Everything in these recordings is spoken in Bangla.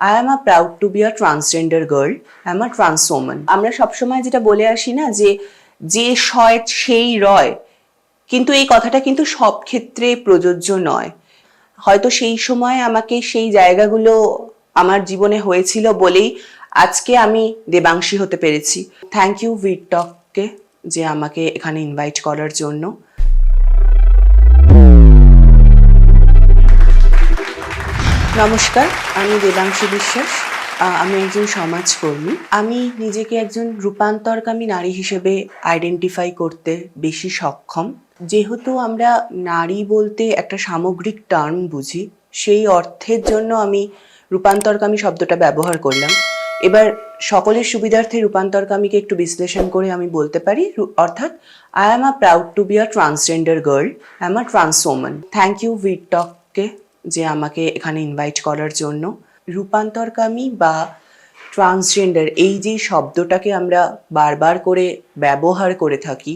I am a proud to be a transgender girl I am a trans woman আমরা সবসময় যেটা বলে আসি না যে যে সয় সেই রয়। কিন্তু এই কথাটা কিন্তু সব ক্ষেত্রে প্রযোজ্য নয়। হয়তো সেই সময় আমাকে সেই জায়গাগুলো আমার জীবনে হয়েছিল বলেই আজকে আমি দেবাংশী হতে পেরেছি। থ্যাংক ইউ ভিটটককে যে আমাকে এখানে ইনভাইট করার জন্য। নমস্কার, আমি দেবাংশী বিশ্বাস আমি একজন সমাজকর্মী। আমি নিজেকে একজন রূপান্তরকামী নারী হিসেবে আইডেন্টিফাই করতে বেশি সক্ষম। যেহেতু আমরা নারী বলতে একটা সামগ্রিক টার্ম বুঝি, সেই অর্থের জন্য আমি রূপান্তরকামী শব্দটা ব্যবহার করলাম। এবার সকলের সুবিধার্থে রূপান্তরকামীকে একটু বিশ্লেষণ করে আমি বলতে পারি। অর্থাৎ I am a proud to be a transgender girl I am a trans woman thank you ভিটটককে যে আমাকে এখানে ইনভাইট করার জন্য। রূপান্তরকামী বা ট্রান্সজেন্ডার এই যে শব্দটাকে আমরা বারবার করে ব্যবহার করে থাকি,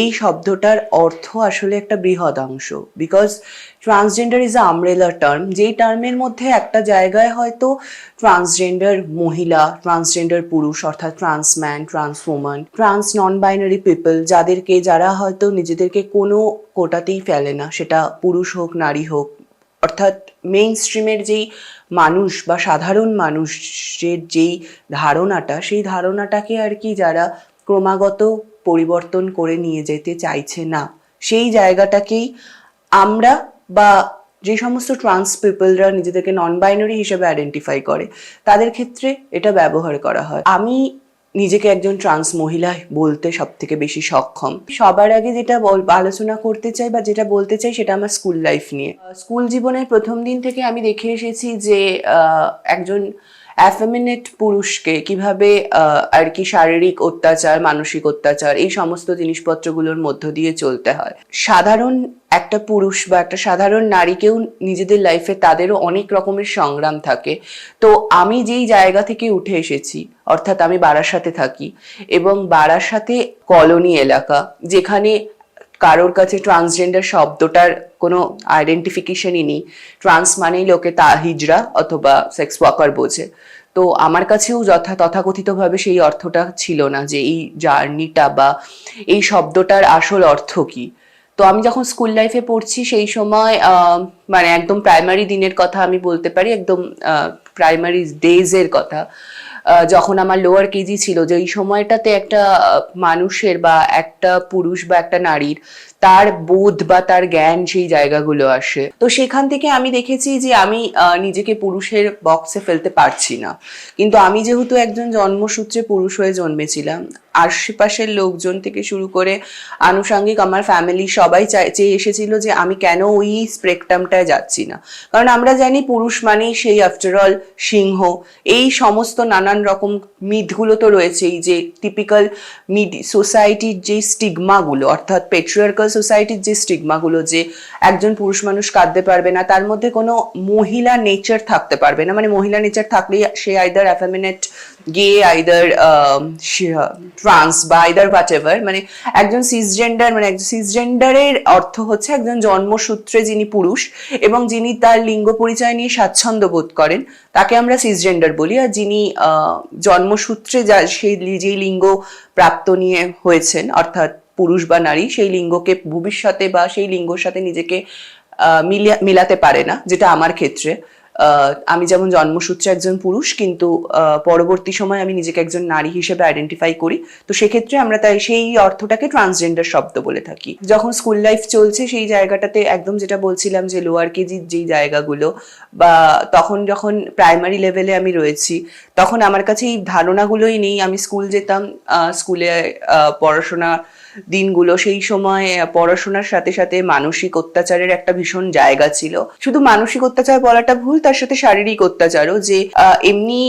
এই শব্দটার অর্থ আসলে একটা বৃহৎ অংশ। Because transgender is a umbrella term যেই টার্মের মধ্যে একটা জায়গায় হয়তো ট্রান্সজেন্ডার মহিলা ট্রান্সজেন্ডার পুরুষ, অর্থাৎ trans man trans woman trans non binary people যাদেরকে, যারা হয়তো নিজেদেরকে কোনো কোটাতেই ফেলে না, সেটা পুরুষ হোক, নারী হোক অর্থাৎ মেইন স্ট্রিমের যেই মানুষ বা সাধারণ মানুষের যেই ধারণাটা, সেই ধারণাটাকে আর কি যারা ক্রমাগত পরিবর্তন করে নিয়ে যেতে চাইছে না, সেই জায়গাটাকেই আমরা বা যে সমস্ত ট্রান্স পিপলরা নিজেদেরকে নন বাইনারি হিসেবে আইডেন্টিফাই করে, তাদের ক্ষেত্রে এটা ব্যবহার করা হয়। আমি নিজেকে একজন ট্রান্স মহিলা বলতে সব থেকে বেশি সক্ষম। সবার আগে যেটা আলোচনা করতে চাই বা যেটা বলতে চাই সেটা আমার স্কুল লাইফ নিয়ে। স্কুল জীবনের প্রথম দিন থেকে আমি দেখে এসেছি যে একজন অ্যাফেমিনেট পুরুষকে কীভাবে আর কি শারীরিক অত্যাচার, মানসিক অত্যাচার, এই সমস্ত জিনিসপত্রগুলোর মধ্য দিয়ে চলতে হয়। সাধারণ একটা পুরুষ বা একটা সাধারণ নারীকেও নিজেদের লাইফে তাদেরও অনেক রকমের সংগ্রাম থাকে। তো আমি যেই জায়গা থেকে উঠে এসেছি, অর্থাৎ আমি বারাসাতে থাকি এবং বারাসাতে কলোনি এলাকা, যেখানে কারোর কাছে ট্রান্সজেন্ডার শব্দটার কোনো আইডেন্টিফিকেশনই নেই। ট্রান্স মানেই লোকে তা, হিজড়া অথবা সেক্স ওয়ার্কার বোঝে। তো আমার কাছেও যথা তথাকথিতভাবে সেই অর্থটা ছিল না যে এই জার্নিটা বা এই শব্দটার আসল অর্থ কি। তো আমি যখন স্কুল লাইফে পড়ছি সেই সময় মানে একদম প্রাইমারি দিনের কথা আমি বলতে পারি, একদম প্রাইমারি ডেজের কথা যখন আমার লোয়ার কেজি ছিল যে এই সময়টাতে একটা মানুষের বা একটা পুরুষ বা একটা নারীর তার বোধ বা তার জ্ঞান সেই জায়গাগুলো আসে। তো সেখান থেকে আমি দেখেছি যে আমি নিজেকে পুরুষের বক্সে ফেলতে পারছি না। কিন্তু আমি যেহেতু একজন জন্মসূত্রে পুরুষ হয়ে জন্মেছিলাম, আশেপাশের লোকজন থেকে শুরু করে আনুষঙ্গিক আমার ফ্যামিলি সবাই চেয়ে এসেছিল যে আমি কেন ওই স্পেকট্রামটায় যাচ্ছি না। কারণ আমরা জানি পুরুষ মানেই সেই আফটারঅল সিংহ। এই সমস্ত নানান রকম মিথগুলো তো রয়েছেই যে টিপিক্যাল মিড সোসাইটির যে স্টিগমাগুলো অর্থাৎ পেট্রিয়ার্কাল সোসাইটির যে স্টিগমাগুলো যে একজন পুরুষ মানুষ কাঁদতে পারবে না, তার মধ্যে কোনো মহিলা নেচার থাকতে পারবে না। মানে মহিলা নেচার থাকলেই সে either effeminate gay either trans বা আইদার হোয়াট এভার মানে একজন সিসজেন্ডার মানে একজন সিসজেন্ডারের অর্থ হচ্ছে একজন জন্মসূত্রে যিনি পুরুষ এবং যিনি তার লিঙ্গ পরিচয় নিয়ে স্বাচ্ছন্দ্য বোধ করেন, তাকে আমরা সিসজেন্ডার বলি। আর যিনি জন্মসূত্রে যা, সেই যেই লিঙ্গ প্রাপ্ত নিয়ে হয়েছেন, অর্থাৎ পুরুষ বা নারী, সেই লিঙ্গকে ভবিষ্যতে বা সেই লিঙ্গর সাথে নিজেকে মিলাতে পারে না, যেটা আমার ক্ষেত্রে। আমি যেমন জন্মসূত্রে একজন পুরুষ, কিন্তু পরবর্তী সময় আমি নিজেকে একজন নারী হিসেবে আইডেন্টিফাই করি। তো সেক্ষেত্রে আমরা তাই সেই অর্থটাকে ট্রান্সজেন্ডার শব্দ বলে থাকি। যখন স্কুল লাইফ চলছে, সেই জায়গাটাতে একদম যেটা বলছিলাম যে লোয়ার কেজির যেই জায়গাগুলো, বা তখন যখন প্রাইমারি লেভেলে আমি রয়েছি, তখন আমার কাছে এই ধারণাগুলোই নেই। আমি স্কুল যেতাম স্কুলে পড়াশোনা দিনগুলো। সেই সময় পড়াশোনার সাথে সাথে মানসিক অত্যাচারের একটা ভীষণ জায়গা ছিল। শুধু মানসিক অত্যাচার বলাটা ভুল, তার সাথে শারীরিক অত্যাচারও যে এমনি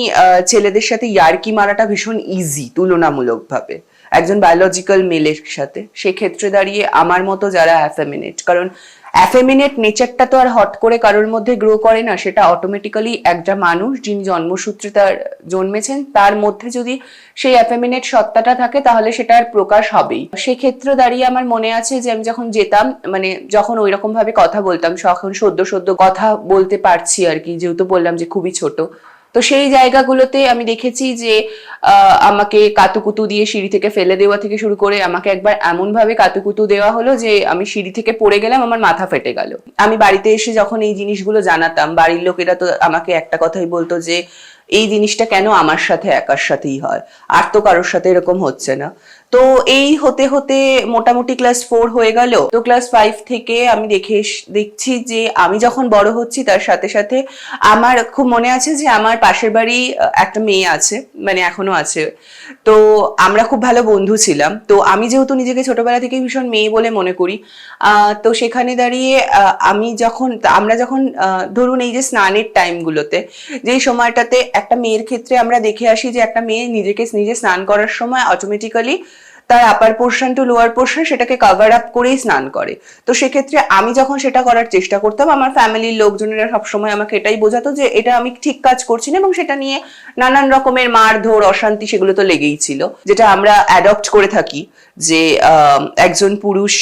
ছেলেদের সাথে ইয়ার্কি মারাটা ভীষণ ইজি তুলনামূলকভাবে। একজন বায়োলজিক্যাল মেলের সাথে। সেক্ষেত্রে দাঁড়িয়ে আমার মতো যারা অ্যাফেমিনেট কারণ অ্যাফেমিনেট নেচারটা তো আর হট করে কারোর মধ্যে গ্রো করে না, সেটা অটোমেটিক্যালি একটা মানুষ যিনি জন্মসূত্রে তার জন্মেছেন, তার মধ্যে যদি সেই অ্যাফেমিনেট সত্তাটা থাকে, তাহলে সেটার প্রকাশ হবেই। সেক্ষেত্রে দাঁড়িয়ে আমার মনে আছে যে আমি যখন যেতাম মানে যখন ওই রকম ভাবে কথা বলতাম তখন সদ্য সদ্য কথা বলতে পারছি আর কি, যেহেতু বললাম যে খুবই ছোট। তো সেই জায়গাগুলোতে আমি দেখেছি যে আমাকে কাতুকুতু দিয়ে সিঁড়ি থেকে ফেলে দেওয়া থেকে শুরু করে আমাকে একবার এমনভাবে কাতুকুতু দেওয়া হলো যে, আমি সিঁড়ি থেকে পড়ে গেলাম, আমার মাথা ফেটে গেল। আমি বাড়িতে এসে যখন এই জিনিসগুলো জানাতাম, বাড়ির লোকেরা তো আমাকে একটা কথাই বলতো যে, এই জিনিসটা কেন আমার সাথে, একার সাথেই হয়? আর তো কারোর সাথে এরকম হচ্ছে না। তো এই হতে হতে মোটামুটি ক্লাস ফোর হয়ে গেল। তো ক্লাস ফাইভ থেকে আমি দেখে দেখছি যে আমি যখন বড় হচ্ছি, তার সাথে সাথে আমার খুব মনে আছে যে আমার পাশের বাড়ি একটা মেয়ে আছে মানে এখনও আছে। তো আমরা খুব ভালো বন্ধু ছিলাম। তো আমি যেহেতু নিজেকে ছোটবেলা থেকে ভীষণ মেয়ে বলে মনে করি তো সেখানে দাঁড়িয়ে আমি যখন, আমরা যখন ধরুন এই যে স্নানের টাইমগুলোতে যেই সময়টাতে একটা মেয়ের ক্ষেত্রে আমরা দেখে আসি যে একটা মেয়ে নিজেকে, নিজে স্নান করার সময় অটোমেটিক্যালি তার upper portion to lower portion সেটাকে কভার আপ করেই স্নান করে। তো সেক্ষেত্রে আমি যখন সেটা করার চেষ্টা করতাম, আমার ফ্যামিলির লোকজনেরা সবসময় আমাকে এটাই বোঝাতো যে এটা আমি ঠিক কাজ করছি না এবং সেটা নিয়ে নানান রকমের মারধর, অশান্তি সেগুলো তো লেগেই ছিল। যেটা আমরা অ্যাডপ্ট করে থাকি যে একজন পুরুষ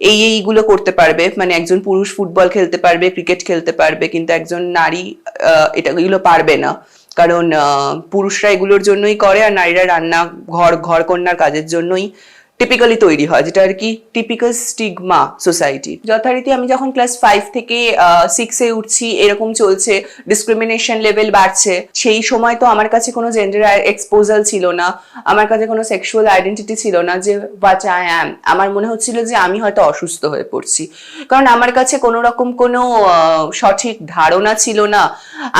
এই এইগুলো করতে পারবে। মানে একজন পুরুষ ফুটবল খেলতে পারবে ক্রিকেট খেলতে পারবে, কিন্তু একজন নারী এটা এগুলো পারবে না। কারণ পুরুষরা এগুলোর জন্যই করে আর নারীরা রান্না ঘর ঘর কন্যার কাজের জন্যই টিপিক্যালি তৈরি হয়, যেটা আর কি টিপিক্যাল স্টিগমা সোসাইটি যথারীতি আমি যখন ক্লাস ফাইভ থেকে সিক্সে উঠছি, এরকম চলছে ডিসক্রিমিনেশন লেভেল বাড়ছে, সেই সময় তো আমার কাছে কোনো জেন্ডার এক্সপোজাল ছিল না, আমার কাছে কোনো সেক্সুয়াল আইডেন্টিটি ছিল না যে বাট আই অ্যাম আমার মনে হচ্ছিল যে, আমি হয়তো অসুস্থ হয়ে পড়ছি। কারণ আমার কাছে কোনো রকম কোনো সঠিক ধারণা ছিল না,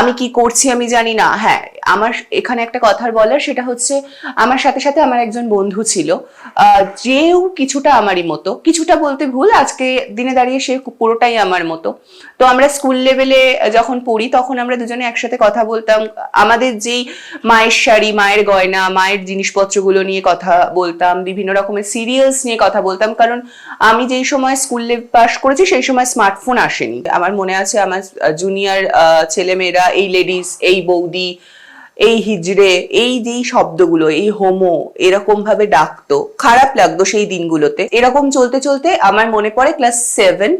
আমি কি করছি আমি জানি না। হ্যাঁ আমার এখানে একটা কথার বলার সেটা হচ্ছে, আমার সাথে সাথে আমার একজন বন্ধু ছিল যেও কিছুটা আমারই মতো। কিছুটা বলতে ভুল, আজকে দিনে দাঁড়িয়ে সে পুরোটাই আমার মতো। তো আমরা স্কুল লেভেলে যখন পড়ি, তখন আমরা দুজনে একসাথে কথা বলতাম। আমাদের যেই মায়ের শাড়ি, মায়ের গয়না, মায়ের জিনিসপত্রগুলো নিয়ে কথা বলতাম, বিভিন্ন রকমের সিরিয়ালস নিয়ে কথা বলতাম, কারণ আমি যেই সময় স্কুল পাস করেছি, সেই সময় স্মার্টফোন আসেনি। আমার মনে আছে আমার জুনিয়র ছেলেমেয়েরা, এই লেডিস এই বৌদি এই হিজড়ে, এই যেই শব্দগুলো, এই হোমো এরকম ভাবে ডাকতো, খারাপ লাগতো সেই দিনগুলোতে। এরকম চলতে চলতে আমার মনে পড়ে ক্লাস সেভেন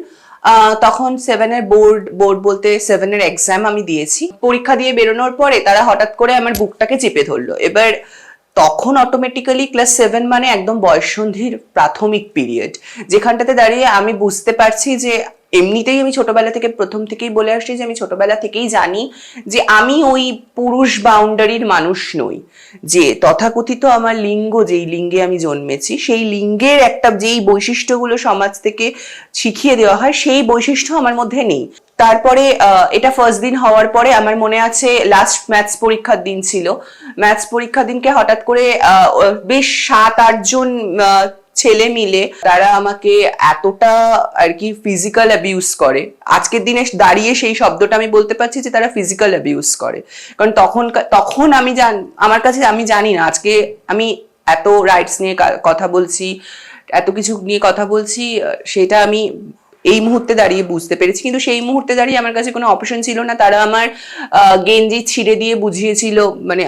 তখন সেভেনের বোর্ড বোর্ড বলতে সেভেনের এক্সাম আমি দিয়েছি। পরীক্ষা দিয়ে বেরোনোর পরে তারা হঠাৎ করে আমার বুকটাকে চেপে ধরলো। এবার তখন অটোমেটিক্যালি ক্লাস সেভেন মানে একদম বয়ঃসন্ধির প্রাথমিক পিরিয়ড যেখানটাতে দাঁড়িয়ে আমি বুঝতে পারছি যে এমনিতেই আমি ছোটবেলা থেকে প্রথম থেকেই বলে আসছি যে আমি ছোটবেলা থেকেই জানি যে আমি ওই পুরুষ বাউন্ডারির মানুষ নই। যে তথাকথিত আমার লিঙ্গ, যেই লিঙ্গে আমি জন্মেছি, সেই লিঙ্গের একটা যেই বৈশিষ্ট্যগুলো সমাজ থেকে শিখিয়ে দেওয়া হয়, সেই বৈশিষ্ট্য আমার মধ্যে নেই। তারপরে এটা ফার্স্ট দিন হওয়ার পরে আমার মনে আছে লাস্ট ম্যাথস পরীক্ষার দিন ছিল। ম্যাথস পরীক্ষার দিনকে হঠাৎ করে বেশ সাত, আটজন ছেলে মিলে তারা আমাকে এতটা আর কি ফিজিক্যাল অ্যাবিউজ করে। আজকের দিনে দাঁড়িয়ে সেই শব্দটা আমি বলতে পারছি যে তারা ফিজিক্যাল অ্যাবিউজ করে। কারণ তখন তখন আমি জান আমার কাছে আমি জানি না, আজকে আমি এত রাইটস নিয়ে কথা বলছি, এত কিছু নিয়ে কথা বলছি, সেটা আমি এই মুহূর্তে দাঁড়িয়ে বুঝতে পেরেছি। কিন্তু সেই মুহূর্তে দাঁড়িয়ে আমার কাছে কোনো অপশন ছিল না। তারা আমার গেঞ্জি ছিঁড়ে দিয়ে বুঝিয়েছিল মানে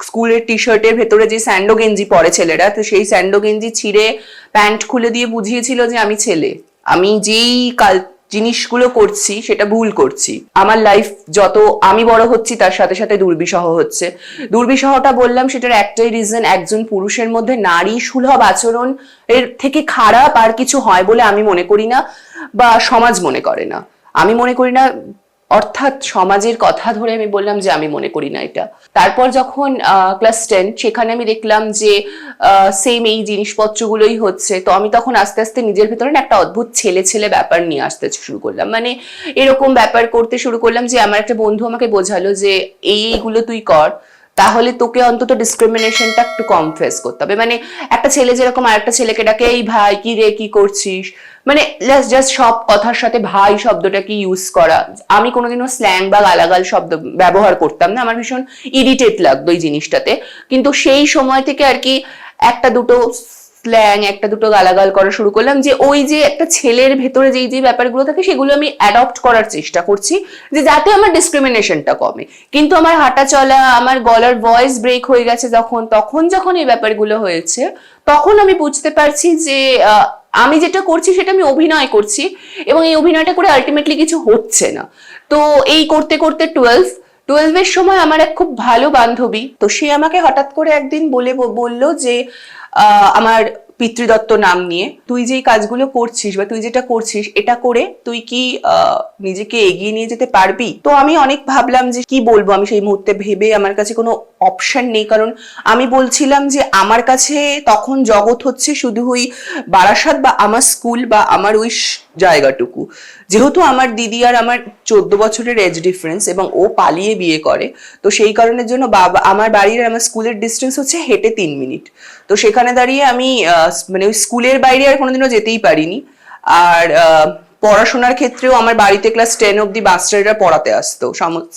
স্কুলের টি শার্টের ভেতরে যে স্যান্ডো গেঞ্জি পরে ছেলেরা, তো সেই স্যান্ডো গেঞ্জি ছিঁড়ে প্যান্ট খুলে দিয়ে বুঝিয়েছিল যে আমি ছেলে। আমি যেই কাল জিনিসগুলো করছি, সেটা ভুল করছি। আমার লাইফ যত আমি বড় হচ্ছি, তার সাথে সাথে দুর্বিষহ হচ্ছে। দুর্বিষহটা বললাম, সেটার একটাই রিজন একজন পুরুষের মধ্যে নারী সুলভ আচরণ এর থেকে খারাপ আর কিছু হয় বলে আমি মনে করি না বা সমাজ মনে করে না। আমি মনে করি না অর্থাৎ সমাজের কথা ধরে আমি বললাম যে আমি মনে করি না এটা। তারপর যখন ক্লাস টেন সেখানে আমি দেখলাম যে সেম এই জিনিসপত্রগুলোই হচ্ছে। তো আমি তখন আস্তে আস্তে নিজের ভেতরে একটা অদ্ভুত ছেলে ছেলে ব্যাপার নিয়ে আসতে শুরু করলাম। মানে এরকম ব্যাপার করতে শুরু করলাম যে, আমার একটা বন্ধু আমাকে বোঝালো যে এইগুলো তুই কর। তাহলে তোকে অন্তত ডিসক্রিমিনেশনটা একটু কম ফেস করতে হবে। মানে একটা ছেলে যেরকম আর একটা ছেলেকে ডাকে, এই ভাই, কি রে, কি করছিস? মানে জাস্ট সব কথার সাথে ভাই শব্দটাকে ইউজ করা। আমি কোনোদিনও স্ল্যাং বা গালাগাল শব্দ ব্যবহার করতাম না। আমার ভীষণ ইরিটেট লাগতো এই জিনিসটাতে। কিন্তু সেই সময় থেকে আর কি একটা দুটো স্ল্যাং একটা দুটো গালাগাল করা শুরু করলাম যে ওই যে একটা ছেলের ভেতরে যেই যে ব্যাপারগুলো থাকে সেগুলো আমি অ্যাডপ্ট করার চেষ্টা করছি যে যাতে আমার ডিসক্রিমিনেশনটা কমে। কিন্তু আমার হাঁটা চলা, আমার গলার ভয়েস ব্রেক হয়ে গেছে যখন, তখন যখন এই ব্যাপারগুলো হয়েছে, তখন আমি বুঝতে পারছি যে আমি যেটা করছি সেটা আমি অভিনয় করছি এবং এই অভিনয়টা করে আলটিমেটলি কিছু হচ্ছে না। তো এই করতে করতে টুয়েলভ টুয়েলভের সময় আমার এক খুব ভালো বান্ধবী, তো সে আমাকে হঠাৎ করে একদিন বলে, বলল যে আমার পিতৃদত্ত নাম নিয়ে তুই যেই কাজগুলো করছিস বা তুই যেটা করছিস এটা করে তুই কি নিজেকে এগিয়ে নিয়ে যেতে পারবি? তো আমি অনেক ভাবলাম যে কি বলব? আমি সেই মুহূর্তে ভেবে আমার কাছে কোনো অপশন নেই। কারণ আমি বলছিলাম যে আমার কাছে তখন জগৎ হচ্ছে শুধু ওই বারাসাত বা আমার স্কুল বা আমার ওই জায়গাটুকু। যেহেতু আমার দিদি আর আমার চোদ্দ বছরের এজ ডিফারেন্স এবং ও পালিয়ে বিয়ে করে তো সেই কারণের জন্য বাবা আমার বাড়ির আর আমার স্কুলের ডিস্টেন্স হচ্ছে হেঁটে তিন মিনিট তো সেখানে দাঁড়িয়ে আমি আহ, মানে ওই স্কুলের বাইরে আর কোনোদিনও যেতেই পারিনি। আর পড়াশোনার ক্ষেত্রেও আমার বাড়িতে ক্লাস টেন অব্দি মাস্টাররা পড়াতে আসতো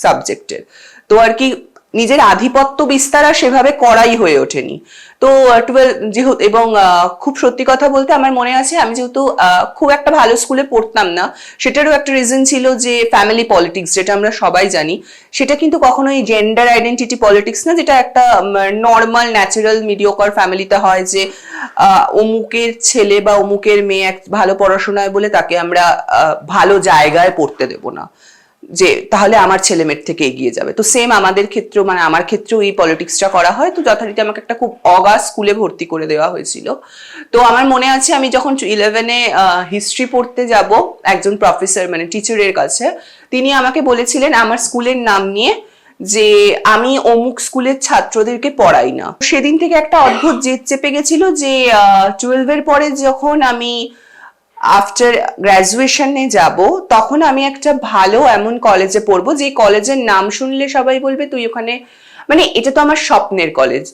সাবজেক্টের তো আর কি নিজের আধিপত্য বিস্তার আর সেভাবে করাই হয়ে ওঠেনি। তো টুয়েলভ যেহেতু এবং খুব সত্যি কথা বলতে আমার মনে আছে আমি যেহেতু খুব একটা ভালো স্কুলে পড়তাম না, সেটারও একটা রিজন ছিল যে ফ্যামিলি পলিটিক্স যেটা আমরা সবাই জানি, সেটা কিন্তু কখনোই জেন্ডার আইডেন্টিটি পলিটিক্স না, যেটা একটা নর্মাল ন্যাচারাল মিডিওকর ফ্যামিলিতে হয় যে অমুকের ছেলে বা অমুকের মেয়ে এক ভালো পড়াশোনায় বলে তাকে আমরা ভালো জায়গায় পড়তে দেব না। যে তাহলে আমার ছেলে মেয়ের থেকে এগিয়ে যাবে। তো সেম আমাদের ক্ষেত্রেও মানে আমার ক্ষেত্রেও এই পলিটিক্সটা করা হয়। তো যথারীতি আমাকে একটা খুব অগা স্কুলে ভর্তি করে দেওয়া হয়েছিল। তো আমার মনে আছে আমি যখন ইলেভেনে হিস্ট্রি পড়তে যাব, একজন প্রফেসর মানে টিচারের কাছে, তিনি আমাকে বলেছিলেন আমার স্কুলের নাম নিয়ে যে আমি অমুক স্কুলের ছাত্রদেরকে পড়াই না। সেদিন থেকে একটা অদ্ভুত জেদ চেপে গেছিল যে টুয়েলভের পরে যখন আমি আফটার গ্র্যাজুয়েশনে যাব, তখন আমি একটা ভালো এমন কলেজে পড়ব যে কলেজের নাম শুনলে সবাই বলবে, তুই ওখানে মানে এটা তো আমার স্বপ্নের কলেজ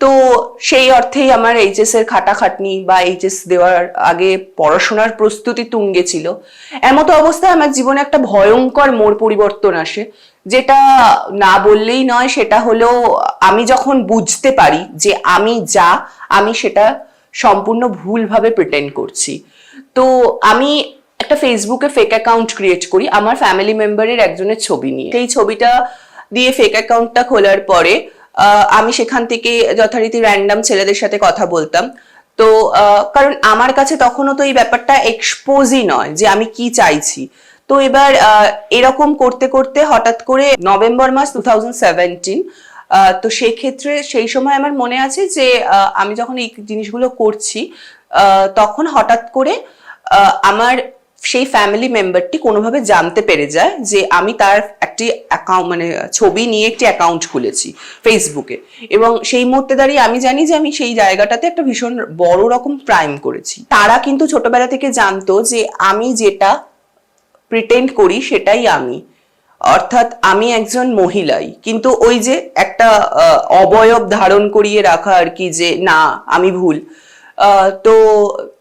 তো সেই অর্থেই আমার এইচএস এর খাটাখাটনি বা এইচএস দেওয়ার আগে পড়াশোনার প্রস্তুতি তুঙ্গে ছিল। এমতো অবস্থায় আমার জীবনে একটা ভয়ঙ্কর মোড় পরিবর্তন আসে, যেটা না বললেই নয়, সেটা হলো আমি যখন বুঝতে পারি যে আমি যা, আমি সেটা সম্পূর্ণ ভুলভাবে প্রিটেন্ড করছি। তো আমি একটা ফেসবুকে ফেক অ্যাকাউন্ট ক্রিয়েট করি, আমার ফ্যামিলি মেম্বারের একজনের ছবি নিয়ে। সেই ছবিটা দিয়ে ফেক অ্যাকাউন্টটা খোলার পরে আমি সেখান থেকে যথারীতি র্যান্ডাম ছেলেদের সাথে কথা বলতাম। তো কারণ আমার কাছে তখনও তো এই ব্যাপারটা এক্সপোজই নয় যে আমি কি চাইছি। তো এবার এরকম করতে করতে হঠাৎ করে নভেম্বর মাস টু তো সেক্ষেত্রে সেই সময় আমার মনে আছে যে আমি যখন এই জিনিসগুলো করছি তখন হঠাৎ করে আমার সেই ফ্যামিলি মেম্বারটি কোনোভাবে জানতে পেরে যায় যে আমি তার একটি অ্যাকাউন্ট মানে ছবি নিয়ে একটি অ্যাকাউন্ট খুলেছি ফেসবুকে এবং সেই মুহূর্তে দাঁড়িয়ে আমি জানি যে আমি সেই জায়গাটাতে একটা ভীষণ বড় রকম ক্রাইম করেছি। তারা কিন্তু ছোটবেলা থেকে জানতো যে আমি যেটা প্রিটেন্ড করি সেটাই আমি। অর্থাৎ আমি একজন মহিলাই। কিন্তু ওই যে একটা অবয়ব ধারণ করিয়ে রাখা আর কি যে না, আমি ভুল। তো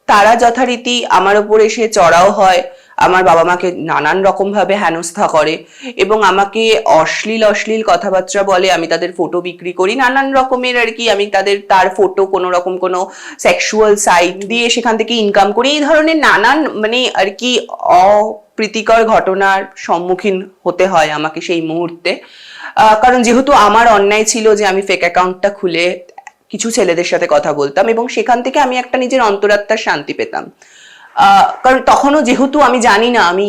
তারা যথারীতি আমার ওপর এসে চড়াও হয়, আমার বাবা মাকে নানান রকম ভাবে হেনস্থা করে এবং আমাকে অশ্লীল অশ্লীল কথাবার্তা বলে আমি তাদের ফটো বিক্রি করি। নানান রকমের আর কি আমি তাদের, তার ফটো কোনো রকম কোনো সেক্সুয়াল সাইট দিয়ে সেখান থেকে ইনকাম করি। এই ধরনের নানান মানে আর কি অপ্রীতিকর ঘটনার সম্মুখীন হতে হয় আমাকে সেই মুহূর্তে। কারণ যেহেতু আমার অন্যায় ছিল যে আমি ফেক অ্যাকাউন্টটা খুলে কিছু ছেলেদের সাথে কথা বলতাম এবং সেখান থেকে আমি একটা নিজের অন্তরাত্মার শান্তি পেতাম। কারণ তখনও যেহেতু আমি জানি না আমি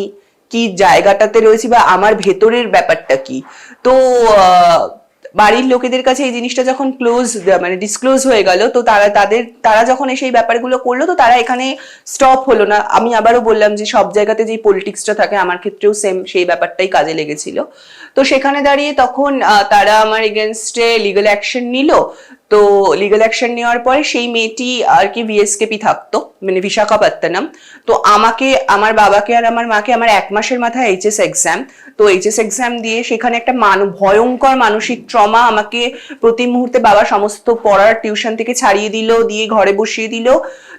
কি জায়গাটাতে রয়েছি বা আমার ভেতরের ব্যাপারটা কি। তো বাড়ির লোকেদের কাছে এই জিনিসটা যখন ক্লোজ মানে ডিসক্লোজ হয়ে গেল, তো তারা তাদের, তারা যখন এসে এই ব্যাপারগুলো করল, তো তারা এখানে স্টপ হলো না। আমি আবারও বললাম যে সব জায়গাতে যে পলিটিক্সটা থাকে, আমার ক্ষেত্রেও সেম সেই ব্যাপারটাই কাজে লেগেছিল। তো সেখানে দাঁড়িয়ে তখন তারা আমার এগেনস্টে লিগাল অ্যাকশন নিল। তো লিগাল অ্যাকশন নেওয়ার পরে সেই মেয়েটি আর কি ভিএসকেপি থাকতো মানে বিশাখাপত্তনম তো আমাকে, আমার বাবাকে আর আমার মাকে আমার এক মাসের মাথায় এইচএস এক্সাম তো এইচএস এক্সাম দিয়ে সেখানে একটা মান, ভয়ঙ্কর মানসিক ট্রমা আমাকে প্রতি মুহূর্তে বাবা সমস্ত পড়ার টিউশন থেকে ছাড়িয়ে দিল, দিয়ে ঘরে বসিয়ে দিল।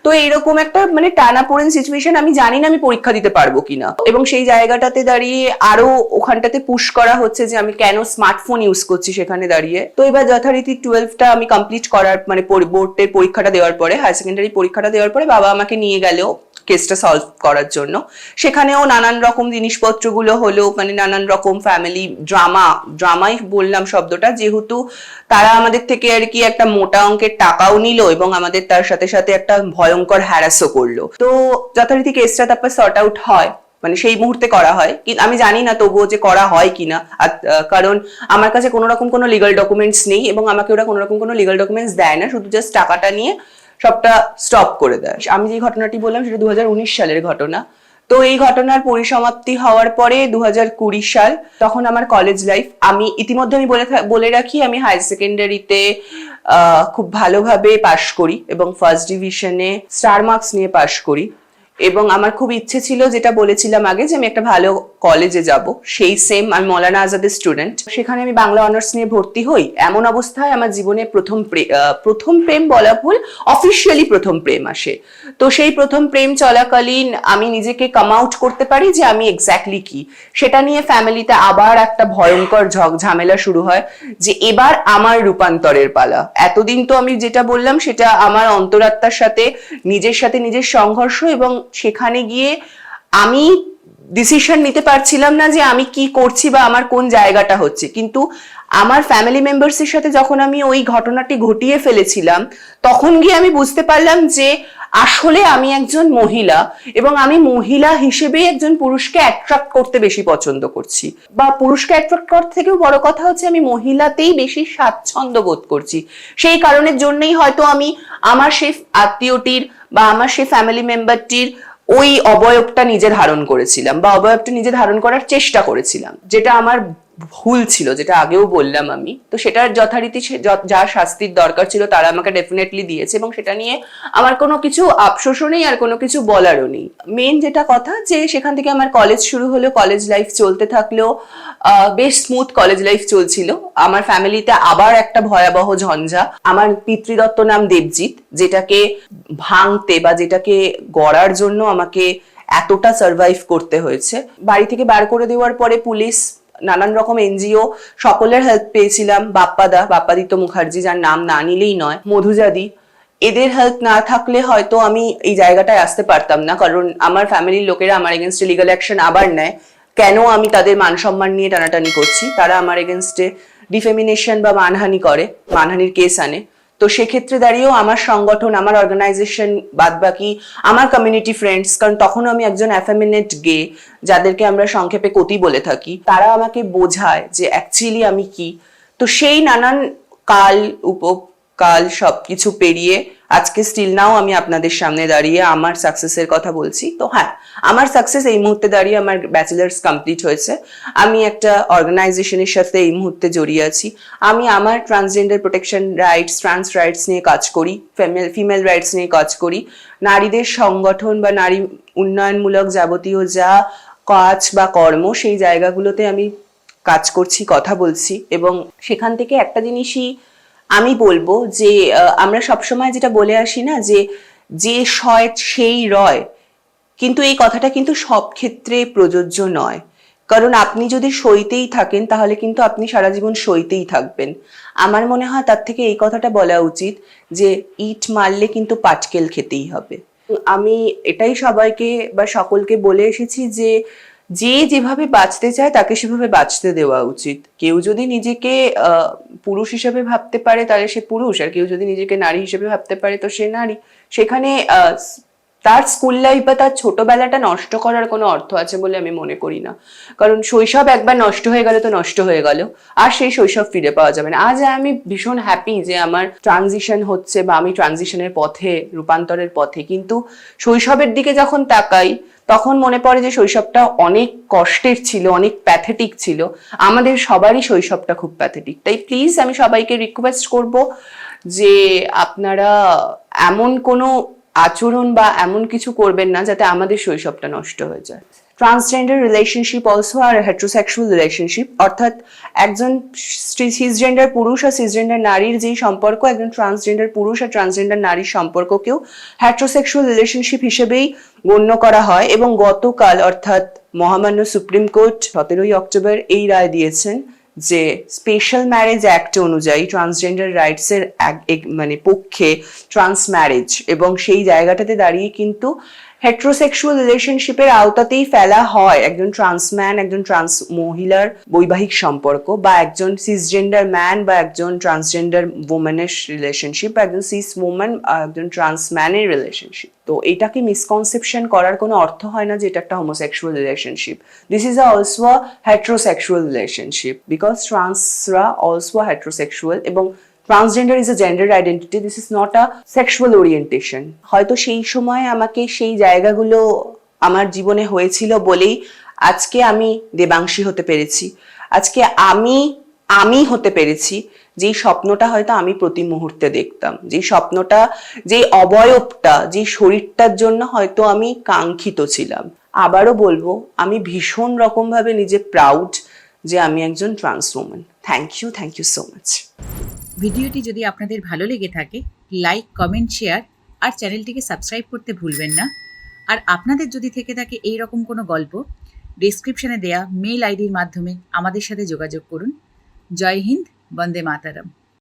তো এইরকম একটা মানে টানা পড়েন সিচুয়েশন আমি জানি না আমি পরীক্ষা দিতে পারব কিনা। এবং সেই জায়গাটাতে দাঁড়িয়ে আরও ওখানটাতে পুশ করা হচ্ছে যে আমি কেন স্মার্টফোন ইউজ করছি সেখানে দাঁড়িয়ে। তো এবার যথারীতি টুয়েলভটা আমি কমপ্লিট করার মানে বোর্ডের পরীক্ষাটা দেওয়ার পরে হায়ার সেকেন্ডারি পরীক্ষাটা দেওয়ার পরে বাবা আমাকে নিয়ে গেল কেসটা সলভ করার জন্য। সেখানেও নানান রকম জিনিসপত্রগুলো হলো মানে নানান রকম ফ্যামিলি ড্রামা ড্রামাই বললাম শব্দটা, যেহেতু তারা আমাদের থেকে আর কি একটা মোটা অঙ্কের টাকাও নিল এবং আমাদের তার সাথে সাথে একটা ভয়ঙ্কর হ্যারাসও করল। তো যথারীতি কেসটা তারপর সর্ট আউট হয়। মানে সেই মুহূর্তে করা হয়। কিন্তু আমি জানি না তবুও যে করা হয় কিনা। কারণ আমার কাছে কোনো রকম কোনো লিগাল ডকুমেন্টস নেই এবং আমাকে ওরা কোনো রকম কোনো লিগাল ডকুমেন্টস দেয় না। শুধু জাস্ট টাকাটা নিয়ে সবটা স্টপ করে দেয়। আমি যে ঘটনাটি বললাম সেটা দুহাজার উনিশ সালের ঘটনা। তো এই ঘটনার পরিসমাপ্তি হওয়ার পরে দু সাল তখন আমার কলেজ লাইফ আমি ইতিমধ্যে আমি বলে বলে রাখি, আমি হায়ার সেকেন্ডারিতে খুব ভালোভাবে পাশ করি এবং ফার্স্ট ডিভিশনে স্টার মার্কস নিয়ে পাশ করি। এবং আমার খুব ইচ্ছে ছিল, যেটা বলেছিলাম আগে, যে আমি একটা ভালো কলেজে যাব। সেই সেম আমি মৌলানা আজাদের স্টুডেন্ট সেখানে আমি বাংলা অনার্স নিয়ে ভর্তি হই। এমন অবস্থায় আমার জীবনে প্রথম প্রথম প্রেম বলা ভুল অফিসিয়ালি প্রথম প্রেম আসে। তো সেই প্রথম প্রেম চলাকালীন আমি নিজেকে কাম আউট করতে পারি যে আমি এক্স্যাক্টলি কি। সেটা নিয়ে ফ্যামিলিতে আবার একটা ভয়ঙ্কর ঝক ঝামেলা শুরু হয় যে এবার আমার রূপান্তরের পালা। এতদিন তো আমি যেটা বললাম, সেটা আমার অন্তরাত্মার সাথে, নিজের সাথে নিজের সংঘর্ষ এবং সেখানে গিয়ে আমি ডিসিশন নিতে পারছিলাম না যে আমি কি করছি বা আমার কোন জায়গাটা হচ্ছে। কিন্তু আমার ফ্যামিলি মেম্বার্সের সাথে যখন আমি ওই ঘটনাটি ঘটিয়ে ফেলেছিলাম, তখন গিয়ে আমি বুঝতে পারলাম যে আসলে আমি একজন মহিলা এবং আমি মহিলা হিসেবেই একজন পুরুষকে অ্যাট্রাক্ট করতে বেশি পছন্দ করছি। বা পুরুষকে অ্যাট্রাক্ট করার থেকেও বড় কথা হচ্ছে আমি মহিলাতেই বেশি স্বাচ্ছন্দ্য বোধ করছি। সেই কারণের জন্যই হয়তো আমি আমার সেই আত্মীয়টির বা আমার সেই ফ্যামিলি মেম্বারটির ওই অবয়বটা নিজে ধারণ করেছিলাম বা অবয়বটা নিজে ধারণ করার চেষ্টা করেছিলাম, যেটা আমার ভুল ছিল, যেটা আগেও বললাম আমি। তো সেটার যথারীতি য- শাস্তির দরকার ছিল তারা আমাকে ডেফিনেটলি দিয়েছে এবং সেটা নিয়ে আমার কোনো কিছু আফসোসও নেই আর কোনো কিছু বলারও নেই। মেন যেটা কথা যে সেখান থেকে আমার কলেজ শুরু হলো কলেজ লাইফ চলতে থাকলেও বেশ স্মুথ কলেজ লাইফ চলছিল। আমার ফ্যামিলিতে আবার একটা ভয়াবহ ঝঞ্ঝা। আমার পিতৃদত্ত নাম দেবজিৎ, যেটাকে ভাঙতে বা যেটাকে গড়ার জন্য আমাকে এতটা সার্ভাইভ করতে হয়েছে। বাড়ি থেকে বার করে দেওয়ার পরে পুলিশ নানান রকম এনজিও, সকলের হেল্প পেয়েছিলাম। বাপ্পাদা, বাপ্পাদিত্য মুখার্জি, যার নাম না নিলেই নয়, মধুজাদি। এদের হেল্প না থাকলে হয়তো আমি এই জায়গাটায় আসতে পারতাম না, কারণ আমার ফ্যামিলির লোকেরা আমার এগেনস্টে লিগাল অ্যাকশন আবার নেয়। কেন আমি তাদের মান সম্মান নিয়ে টানাটানি করছি? তারা আমার এগেনস্টে ডিফেমিনেশন বা মানহানি করে, মানহানির কেস আনে। তো সেক্ষেত্রে দাঁড়িয়েও আমার সংগঠন, আমার অর্গানাইজেশন বাদ বাকি আমার কমিউনিটি ফ্রেন্ডস কারণ তখনও আমি একজন অ্যাফেমিনেট গে যাদেরকে আমরা সংক্ষেপে কতি বলে থাকি, তারা আমাকে বোঝায় যে অ্যাকচুয়ালি আমি কি। তো সেই নানান কাল উপকাল সবকিছু পেরিয়ে আজকে স্টিল নাও আমি আপনাদের সামনে দাঁড়িয়ে আমার সাকসেসের কথা বলছি। তো হ্যাঁ আমার সাকসেস এই মুহূর্তে দাঁড়িয়ে আমার ব্যাচেলার্স কমপ্লিট হয়েছে। আমি একটা অর্গানাইজেশনের সাথে এই মুহূর্তে জড়িয়ে আছি। আমি আমার transgender protection rights trans rights নিয়ে কাজ করি ফিমেল ফিমেল রাইটস নিয়ে কাজ করি। নারীদের সংগঠন বা নারী উন্নয়নমূলক যাবতীয় যা কাজ বা কর্ম, সেই জায়গাগুলোতে আমি কাজ করছি, কথা বলছি এবং সেখান থেকে একটা জিনিসই আমি বলব যে আমরা সবসময় যেটা বলে আসি না যে যে সয় সেই রয়। কিন্তু এই কথাটা কিন্তু সব ক্ষেত্রে প্রযোজ্য নয়। কারণ আপনি যদি সইতেই থাকেন, তাহলে কিন্তু আপনি সারা জীবন সইতেই থাকবেন। আমার মনে হয় তার থেকে এই কথাটা বলা উচিত যে, ইট মারলে কিন্তু পাটকেল খেতেই হবে। আমি এটাই সবাইকে বা সকলকে বলে এসেছি যে যে যেভাবে বাঁচতে চায় তাকে সেভাবে বাঁচতে দেওয়া উচিত। কেউ যদি নিজেকে পুরুষ হিসেবে ভাবতে পারে তাহলে সে পুরুষ, আর কেউ যদি নিজেকে নারী হিসেবে ভাবতে পারে তো সে নারী। সেখানে তার স্কুল লাইফ বা তার ছোটবেলাটা নষ্ট করার কোনো অর্থ আছে বলে আমি মনে করি না। কারণ শৈশব একবার নষ্ট হয়ে গেলে তো নষ্ট হয়ে গেল। আর সেই শৈশব ফিরে পাওয়া যাবে না। আজ আমি ভীষণ হ্যাপি যে আমার ট্রানজিশন হচ্ছে বা আমি ট্রানজিশনের পথে, রূপান্তরের পথে। কিন্তু শৈশবের দিকে যখন তাকাই, তখন মনে পড়ে যে শৈশবটা অনেক কষ্টের ছিল, অনেক প্যাথেটিক ছিল। আমাদের সবারই শৈশবটা খুব প্যাথেটিক তাই প্লিজ আমি সবাইকে রিকোয়েস্ট করব যে আপনারা এমন কোনো আচরণ বা এমন কিছু করবেন না যাতে আমাদের শৈশবটা নষ্ট হয়ে যায়। ট্রান্সজেন্ডার রিলেশনশিপ অলসো আর হেট্রোসেক্সুয়াল রিলেশনশিপ অর্থাৎ একজন সিসজেন্ডার পুরুষ আর সিসজেন্ডার নারীর যেই সম্পর্ক, একজন ট্রান্সজেন্ডার পুরুষ আর ট্রান্সজেন্ডার নারীর সম্পর্ককেও হেট্রোসেক্সুয়াল রিলেশনশিপ হিসেবেই গণ্য করা হয় এবং গতকাল, অর্থাৎ মহামান্য সুপ্রিম কোর্ট সতেরোই অক্টোবর এই রায় দিয়েছেন। যে স্পেশাল ম্যারেজ অ্যাক্ট অনুযায়ী ট্রান্সজেন্ডার রাইটসের মানে পক্ষে ট্রান্স ম্যারেজ এবং সেই জায়গাটাতে দাঁড়িয়ে কিন্তু হেট্রোসেক্সুয়াল রিলেশনশিপের আওতাতেই ফেলা হয়। একজন ট্রান্সম্যান একজন ট্রান্স মহিলার বৈবাহিক সম্পর্ক বা একজন সিসজেন্ডার ম্যান বা একজন ট্রান্সজেন্ডার ওমেনের রিলেশনশিপ বা একজন সিস ওম্যান একজন ট্রান্সম্যানের রিলেশনশিপ তো এটাকে মিসকনসেপশন করার কোনো অর্থ হয় না যে এটা একটা homosexual relationship this is also a heterosexual relationship because ট্রান্সরা also heterosexual এবং transgender is a gender identity this is not a sexual orientation হয়তো সেই সময় আমাকে সেই জায়গাগুলো আমার জীবনে হয়েছিল বলেই আজকে আমি দেবাংশী হতে পেরেছি। আজকে আমি আমি হতে পেরেছি যেই স্বপ্নটা হয়তো আমি প্রতি মুহূর্তে দেখতাম। যেই স্বপ্নটা, যেই অবয়বটা, যেই শরীরটার জন্য হয়তো আমি কাঙ্ক্ষিত ছিলাম। আবারও বলব, আমি ভীষণ রকমভাবে নিজে প্রাউড যে আমি একজন trans thank you thank you so much ভিডিওটি যদি আপনাদের ভালো লেগে থাকে লাইক কমেন্ট শেয়ার আর চ্যানেলটিকে সাবস্ক্রাইব করতে ভুলবেন না। আর আপনাদের যদি থেকে থাকে এই রকম কোনো গল্প ডিসক্রিপশানে দেয়া মেল আইডির মাধ্যমে আমাদের সাথে যোগাযোগ করুন। জয় হিন্দ, বন্দে মাতারাম।